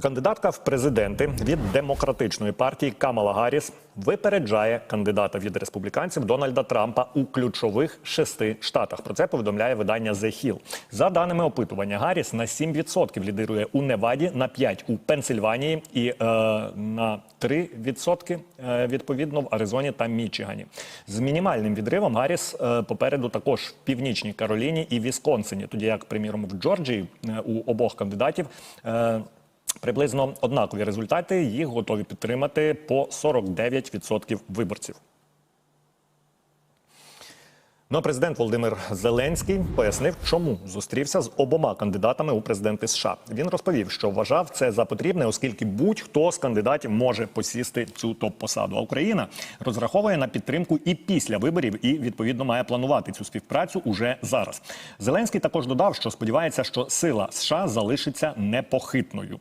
Кандидатка в президенти від демократичної партії Камала Гарріс випереджає кандидата від республіканців Дональда Трампа у ключових шести штатах. Про це повідомляє видання The Hill. За даними опитування, Гарріс на 7% лідирує у Неваді, на 5% у Пенсильванії і е, на 3% е, відповідно в Аризоні та Мічигані. З мінімальним відривом Гарріс е, попереду також в північній Кароліні і Вісконсині, тоді як, приміром, в Джорджії е, у обох кандидатів. Е, Приблизно однакові результати їх готові підтримати по 49% виборців. Ну, а президент Володимир Зеленський пояснив, чому зустрівся з обома кандидатами у президенти США. Він розповів, що вважав це за потрібне, оскільки будь-хто з кандидатів може посісти цю топ-посаду. А Україна розраховує на підтримку і після виборів, і відповідно має планувати цю співпрацю уже зараз. Зеленський також додав, що сподівається, що сила США залишиться непохитною.